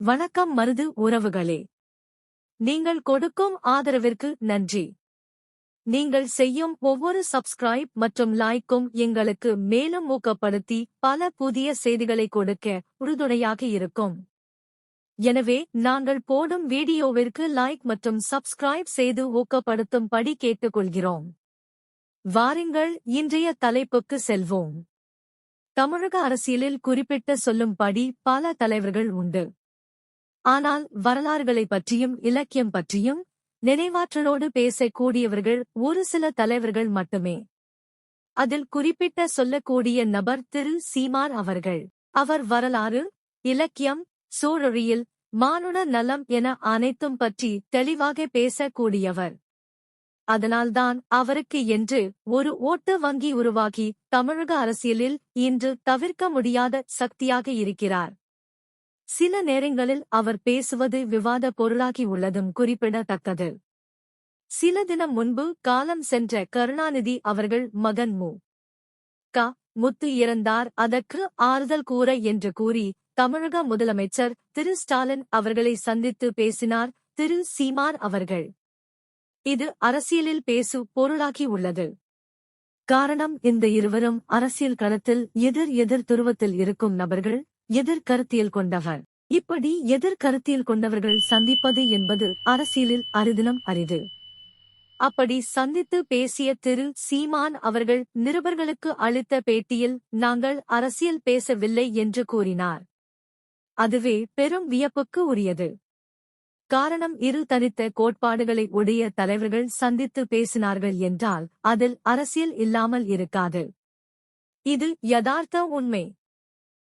வணக்கம் மருது உறவுகளே. நீங்கள் கொடுக்கும் ஆதரவிற்கு நன்றி. நீங்கள் செய்யும் ஒவ்வொரு சப்ஸ்கிரைப் மற்றும் லைக்கும் எங்களுக்கு மேலும் ஊக்கப்படுத்தி பல புதிய செய்திகளை கொடுக்க உறுதுணையாக இருக்கும். எனவே நாங்கள் போடும் வீடியோவிற்கு லைக் மற்றும் சப்ஸ்கிரைப் செய்து ஊக்கப்படுத்தும்படி கேட்டுக்கொள்கிறோம். வாருங்கள் இன்றைய தலைப்புக்கு செல்வோம். தமிழக அரசியலில் குறிப்பிட்ட சொல்லும்படி பல தலைவர்கள் உண்டு. ஆனால் வரலாறுகளைப் பற்றியும் இலக்கியம் பற்றியும் நினைவாற்றலோடு பேசக்கூடியவர்கள் ஒரு சில தலைவர்கள் மட்டுமே. அதில் குறிப்பிட்ட சொல்லக்கூடிய நபர் திரு. சீமான் அவர்கள். அவர் வரலாறு இலக்கியம் சூழொழியில் மானுட நலம் என அனைத்தும் பற்றி தெளிவாக பேசக்கூடியவர். அதனால்தான் அவருக்கு என்று ஒரு ஓட்டு வங்கி உருவாகி தமிழக அரசியலில் இன்று தவிர்க்க முடியாத சக்தியாக இருக்கிறார். சில நேரங்களில் அவர் பேசுவது விவாத பொருளாகி உள்ளதும் குறிப்பிடத்தக்கது. சில தினம் முன்பு காலம் சென்ற கருணாநிதி அவர்கள் மகன் மு. க. முத்து இறந்தார். அதற்கு ஆறுதல் கூற என்று கூறி தமிழக முதலமைச்சர் திரு. ஸ்டாலின் அவர்களை சந்தித்து பேசினார் திரு. சீமான் அவர்கள். இது அரசியலில் பேசு பொருளாகி உள்ளது. காரணம் இந்த இருவரும் அரசியல் களத்தில் எதிர் எதிர் துருவத்தில் இருக்கும் நபர்கள். எதிர்கருத்தியல் கொண்டவர். இப்படி எதிர்கருத்தியல் கொண்டவர்கள் சந்திப்பது என்பது அரசியலில் அரிதினம் அரிது. அப்படி சந்தித்து பேசிய திரு. சீமான் அவர்கள் நிருபர்களுக்கு அளித்த பேட்டியில் நாங்கள் அரசியல் பேசவில்லை என்று கூறினார். அதுவே பெரும் வியப்புக்கு உரியது. காரணம் இரு தனித்த கோட்பாடுகளை உடைய தலைவர்கள் சந்தித்து பேசினார்கள் என்றால் அதில் அரசியல் இல்லாமல் இருக்காது. இது யதார்த்த உண்மை.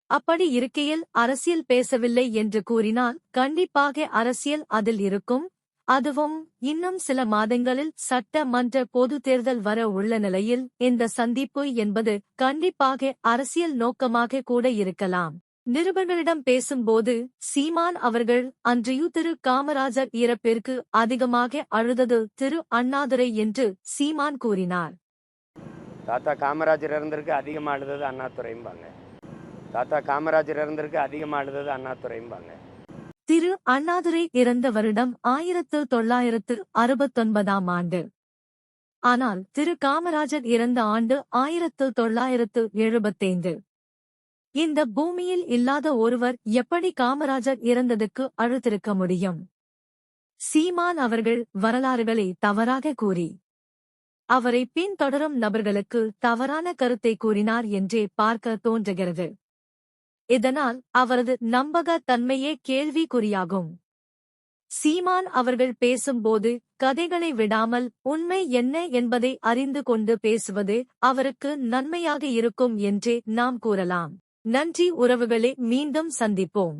அப்படி இருக்கையில் அரசியல் பேசவில்லை என்று கூறினால் கண்டிப்பாக அரசியல் அதில் இருக்கும். அதுவும் இன்னும் சில மாதங்களில் சட்ட மன்ற பொது தேர்தல் வர உள்ள நிலையில் இந்த சந்திப்பு என்பது கண்டிப்பாக அரசியல் நோக்கமாக கூட இருக்கலாம். நிருபர்களிடம் பேசும்போது சீமான் அவர்கள் அன்றைய திரு. காமராஜர் இறப்பிற்கு அதிகமாக அழுதது திரு. அண்ணாதுரை என்று சீமான் கூறினார். தாத்தா காமராஜர் இறந்திருக்கு அதிகமாக அழுதது அண்ணாதுரைம்பாங்க. தாத்தா காமராஜர் இறந்திருக்கு அதிகமாக அழுதது அண்ணாதுரைம்பாங்க. திரு அண்ணாதுரை இறந்த வருடம் ஆயிரத்து தொள்ளாயிரத்து அறுபத்தொன்பதாம் ஆண்டு. ஆனால் திரு காமராஜர் இறந்த ஆண்டு ஆயிரத்து தொள்ளாயிரத்து எழுபத்தைந்து. இந்த பூமியில் இல்லாத ஒருவர் எப்படி காமராஜர் இறந்ததுக்கு அழுத்திருக்க முடியும்? சீமான் அவர்கள் வரலாறுகளை தவறாக கூறி. அவரை பின்தொடரும் நபர்களுக்கு தவறான கருத்தை கூறினார் என்றே பார்க்க தோன்றுகிறது. இதனால் அவரது நம்பக தன்மையே கேள்விக்குறியாகும். சீமான் அவர்கள் பேசும்போது கதைகளை விடாமல் உண்மை என்ன என்பதை அறிந்து கொண்டு பேசுவது அவருக்கு நன்மையாக இருக்கும் என்றே நாம் கூறலாம். நன்றி உறவுகளை மீண்டும் சந்திப்போம்.